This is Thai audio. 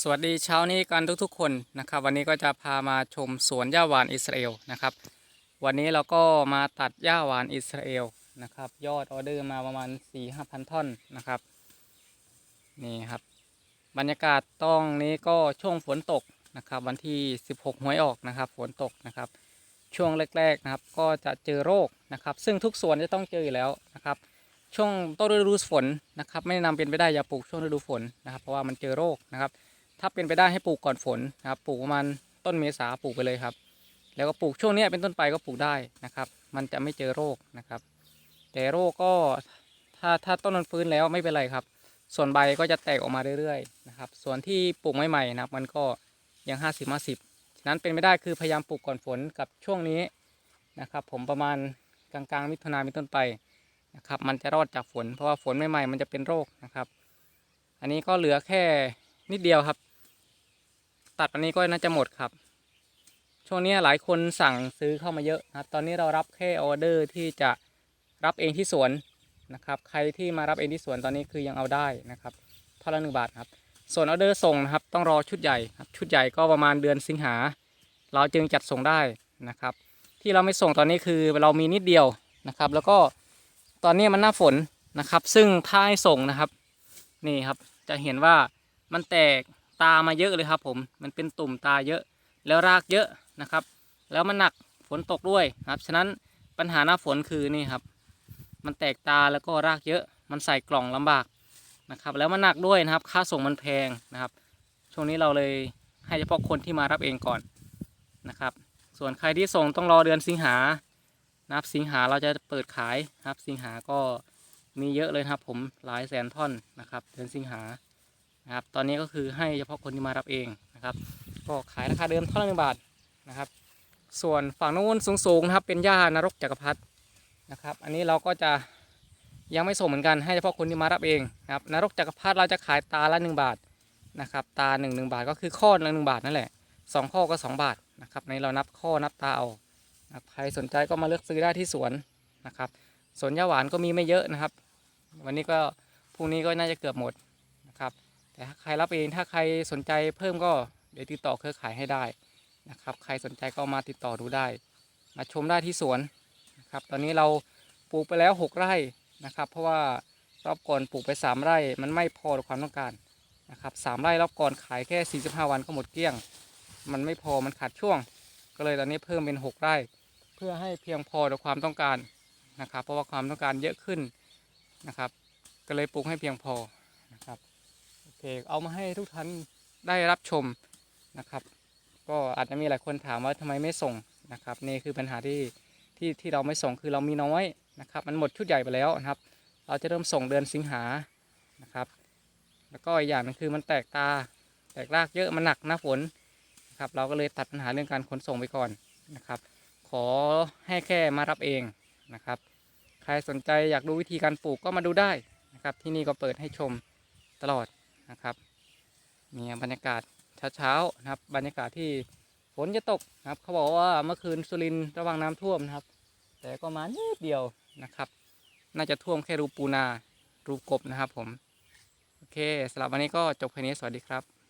สวัสดีเช้านี้กันทุกๆคนนะครับ วันนี้ก็จะพามาชมสวนหญ้าหวานอิสราเอลนะครับ วันนี้เราก็มาตัดหญ้าหวานอิสราเอลนะครับ ยอดออเดอร์มาประมาณ4 5 0 0 0ท่อนนะครับนี่ครับ บรรยากาศต้องนี้ก็ช่วงฝนตกนะครับ วันที่ 16หวยออกนะครับ ฝนตกนะครับ ช่วงแรกๆนะครับ ก็จะเจอโรคนะครับ ซึ่งทุกสวนจะต้องเจออยู่แล้วนะครับ ช่วงต้นฤดูฝนนะครับ ไม่แนะนำเป็นไปได้อย่าปลูกช่วงฤดูฝนนะครับ เพราะว่ามันเจอโรคนะครับ ถ้าเป็นไปได้ให้ปลูกก่อนฝนนะครับปลูกประมาณต้นเมษาปลูกไปเลยครับ แล้วก็ปลูกช่วงนี้เป็นต้นไปก็ปลูกได้นะครับ มันจะไม่เจอโรคนะครับ แต่โรคก็ถ้าถ้าต้นมันฟื้นแล้วไม่เป็นไรครับ ส่วนใบก็จะแตกออกมาเรื่อยๆนะครับ ส่วนที่ปลูกใหม่ๆนะครับมันก็ยังห้าสิบห้าสิบฉะนั้นเป็นไม่ได้คือพยายามปลูกก่อนฝนกับช่วงนี้นะครับ ผมประมาณกลางๆ มิถุนาเป็นต้นไปนะครับ มันจะรอดจากฝน เพราะว่าฝนใหม่ๆมันจะเป็นโรคนะครับ อันนี้ก็เหลือแค่นิดเดียวครับ ตัดอันนี้ก็น่าจะหมดครับ ช่วงนี้หลายคนสั่งซื้อเข้ามาเยอะนะครับ ตอนนี้เรารับแค่ออเดอร์ที่จะรับเองที่สวนนะครับ ใครที่มารับเองที่สวนตอนนี้คือยังเอาได้นะครับเท่าละหนึ่งบาทครับ ส่วนออเดอร์ส่งนะครับต้องรอชุดใหญ่ครับ ชุดใหญ่ก็ประมาณเดือนสิงหา เราจึงจัดส่งได้นะครับ ที่เราไม่ส่งตอนนี้คือเรามีนิดเดียวนะครับ แล้วก็ตอนนี้มันหน้าฝนนะครับ ซึ่งถ้าให้ส่งนะครับ นี่ครับจะเห็นว่ามันแตก ตามาเยอะเลยครับ ผมมันเป็นตุ่มตาเยอะ แล้วรากเยอะนะครับ แล้วมันหนักฝนตกด้วยครับ ฉะนั้นปัญหาหน้าฝนคือนี่ครับ มันแตกตาแล้วก็รากเยอะ มันใส่กล่องลำบากนะครับ แล้วมันหนักด้วยนะครับ ค่าส่งมันแพงนะครับ ช่วงนี้เราเลยให้เฉพาะคนที่มารับเองก่อนนะครับ ส่วนใครที่ส่งต้องรอเดือนสิงหานะครับสิงหาเราจะเปิดขายนะครับ สิงหาก็มีเยอะเลยครับ ผมหลายแสนท่อนนะครับ เดือนสิงหา นะครับ ตอนนี้ก็คือให้เฉพาะคนที่มารับเองนะครับ ก็ขายราคาเดิมเท่าละหนึ่งบาทนะครับ ส่วนฝั่งโน้นสูงๆนะครับ เป็นหญ้านรกจักรพรรดินะครับ อันนี้เราก็จะยังไม่ส่งเหมือนกันให้เฉพาะคนที่มารับเองนะครับนรกจักรพรรดิเราจะขายตาละหนึ่งบาทนะครับตาหนึ่งหนึ่งบาทก็คือข้อละหนึ่งบาทนั่นแหละสองข้อก็สองบาทนะครับในเรานับข้อนับตาเอาใครสนใจก็มาเลือกซื้อได้ที่สวนนะครับสวนหญ้าหวานก็มีไม่เยอะนะครับ วันนี้ก็พรุ่งนี้ก็น่าจะเกือบหมดนะครับ แต่ถ้าใครรับเองถ้าใครสนใจเพิ่มก็เดี๋ยวติดต่อเครือข่ายให้ได้นะครับ ใครสนใจก็มาติดต่อดูได้ มาชมได้ที่สวนนะครับ ตอนนี้เราปลูกไปแล้ว 6 ไร่นะครับ เพราะว่ารอบก่อนปลูกไป 3 ไร่มันไม่พอต่อความต้องการนะครับสามไร่รอบก่อนขายแค่ 45 วันก็หมดเกลี้ยง มันไม่พอมันขาดช่วง ก็เลยตอนนี้เพิ่มเป็น 6 ไร่ เพื่อให้เพียงพอต่อความต้องการนะครับ เพราะว่าความต้องการเยอะขึ้นนะครับ ก็เลยปลูกให้เพียงพอนะครับ โอเค เอามาให้ทุกท่านได้รับชมนะครับ ก็อาจจะมีหลายคนถามว่าทำไมไม่ส่งนะครับ นี่คือปัญหาที่ที่ที่เราไม่ส่งคือเรามีน้อยนะครับ มันหมดชุดใหญ่ไปแล้วนะครับ เราจะเริ่มส่งเดือนสิงหานะครับ แล้วก็อีกอย่างนึงคือมันแตกตาแตกรากเยอะมันหนักหน้าฝนนะครับ เราก็เลยตัดปัญหาเรื่องการขนส่งไปก่อนนะครับ ขอให้แค่มารับเองนะครับ ใครสนใจอยากดูวิธีการปลูกก็มาดูได้นะครับ ที่นี่ก็เปิดให้ชมตลอด นะครับนี่บรรยากาศเช้าๆนะครับ บรรยากาศที่ฝนจะตกนะครับ เขาบอกว่าเมื่อคืนสุรินทร์ระวังน้ำท่วมนะครับ แต่ก็มานิดเดียวนะครับ น่าจะท่วมแค่รูปูนารูกบนะครับผม โอเคสำหรับวันนี้ก็จบแค่นี้สวัสดีครับ